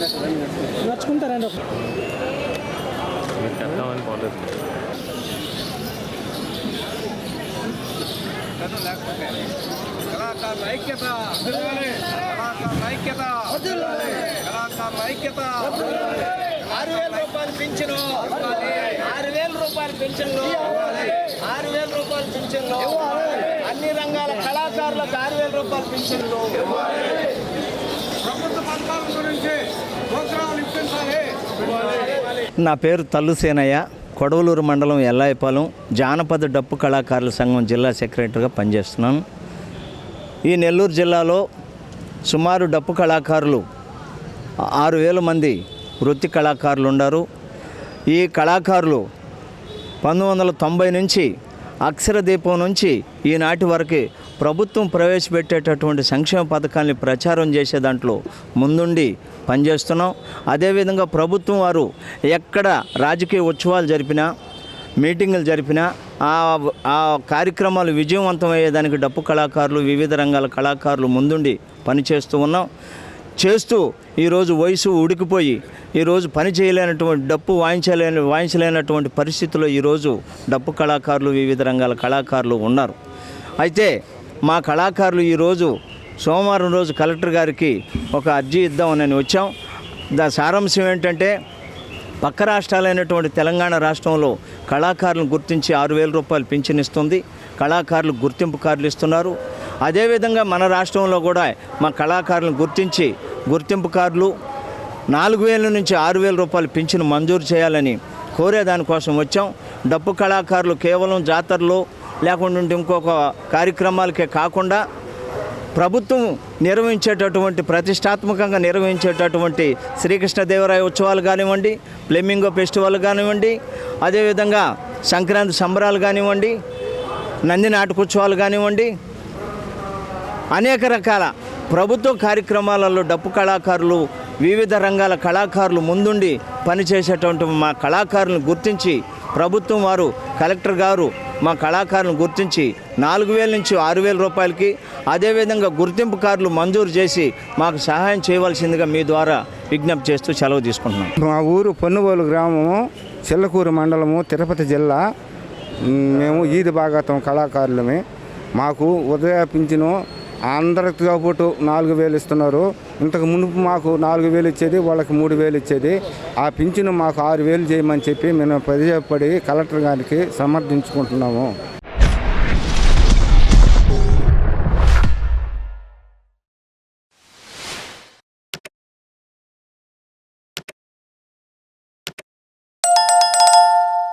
నడుచుకుంటారండి. ఒక చేద్దామని పోలేదు. కళాకారుల ఐక్యత కళాకారుల ఐక్యత కళాకారుల ఐక్యత ఆరు వేల రూపాయలు పింఛను. ఆరు వేల రూపాయలు పింఛన్లు. ఆరు వేల రూపాయలు పింఛన్లు. అన్ని రంగాల కళాకారులకు ఆరు వేల రూపాయలు పింఛన్లు. నా పేరు తల్లు సేనయ్య. కొడవలూరు మండలం ఎల్లాయిపాలెం. జానపద డప్పు కళాకారుల సంఘం జిల్లా సెక్రటరీగా పనిచేస్తున్నాను. ఈ నెల్లూరు జిల్లాలో సుమారు డప్పు కళాకారులు ఆరు వేల మంది వృత్తి కళాకారులు ఉన్నారు ఈ కళాకారులు పంతొమ్మిది వందల తొంభై నుంచి అక్షర దీపం నుంచి ఈనాటి వరకు ప్రభుత్వం ప్రవేశపెట్టేటటువంటి సంక్షేమ పథకాన్ని ప్రచారం చేసే దాంట్లో ముందుండి పనిచేస్తున్నాం. అదేవిధంగా ప్రభుత్వం వారు ఎక్కడ రాజకీయ ఉత్సవాలు జరిపినా మీటింగులు జరిపినా ఆ ఆ కార్యక్రమాలు విజయవంతం అయ్యేదానికి డప్పు కళాకారులు వివిధ రంగాల కళాకారులు ముందుండి పనిచేస్తూ ఉన్నాం. చేస్తూ ఈరోజు వయసు ఉడికిపోయి ఈరోజు పని చేయలేనటువంటి డప్పు వాయించలేని వాయించలేనటువంటి పరిస్థితుల్లో ఈరోజు డప్పు కళాకారులు వివిధ రంగాల కళాకారులు ఉన్నారు. అయితే మా కళాకారులు ఈరోజు సోమవారం రోజు కలెక్టర్ గారికి ఒక అర్జీ ఇద్దామని వచ్చాం. దా సారాంశం ఏంటంటే పక్క రాష్ట్రాలైనటువంటి తెలంగాణ రాష్ట్రంలో కళాకారులను గుర్తించి ఆరు వేల రూపాయలు పింఛన్ ఇస్తుంది. కళాకారులు గుర్తింపు కార్డులు ఇస్తున్నారు. అదేవిధంగా మన రాష్ట్రంలో కూడా మా కళాకారులను గుర్తించి గుర్తింపు కార్డులు నాలుగు వేల నుంచి ఆరు వేల రూపాయలు పింఛను మంజూరు చేయాలని కోరే దానికోసం వచ్చాం. డప్పు కళాకారులు కేవలం జాతరలో లేకుంటే ఇంకొక కార్యక్రమాలకే కాకుండా ప్రభుత్వం నిర్వహించేటటువంటి ప్రతిష్టాత్మకంగా నిర్వహించేటటువంటి శ్రీకృష్ణదేవరాయ ఉత్సవాలు కానివ్వండి ఫ్లెమింగో ఫెస్టివల్ కానివ్వండి అదేవిధంగా సంక్రాంతి సంబరాలు కానివ్వండి నంది నాటకోత్సవాలు కానివ్వండి అనేక రకాల ప్రభుత్వ కార్యక్రమాలలో డప్పు కళాకారులు వివిధ రంగాల కళాకారులు ముందుండి పనిచేసేటువంటి మా కళాకారులను గుర్తించి ప్రభుత్వం వారు కలెక్టర్ గారు మా కళాకారులను గుర్తించి నాలుగు వేల నుంచి ఆరు వేల రూపాయలకి అదేవిధంగా గుర్తింపు కార్డులు మంజూరు చేసి మాకు సహాయం చేయవలసిందిగా మీ ద్వారా విజ్ఞప్తి చేస్తూ సెలవు తీసుకుంటున్నాం. మా ఊరు పొన్నుగోలు గ్రామము చిల్లకూరు మండలము తిరుపతి జిల్లా. మేము ఈది భాగతం కళాకారులమే. మాకు ఉదయాపించిన అందరికి అందరితో పాటు నాలుగు వేలు ఇస్తున్నారు. ఇంతకు మునుపు మాకు నాలుగు వేలు ఇచ్చేది వాళ్ళకి మూడు వేలు ఇచ్చేది. ఆ పింఛను మాకు ఆరు వేలు చేయమని చెప్పి మేము ప్రజపడి కలెక్టర్ గారికి సమర్థించుకుంటున్నాము.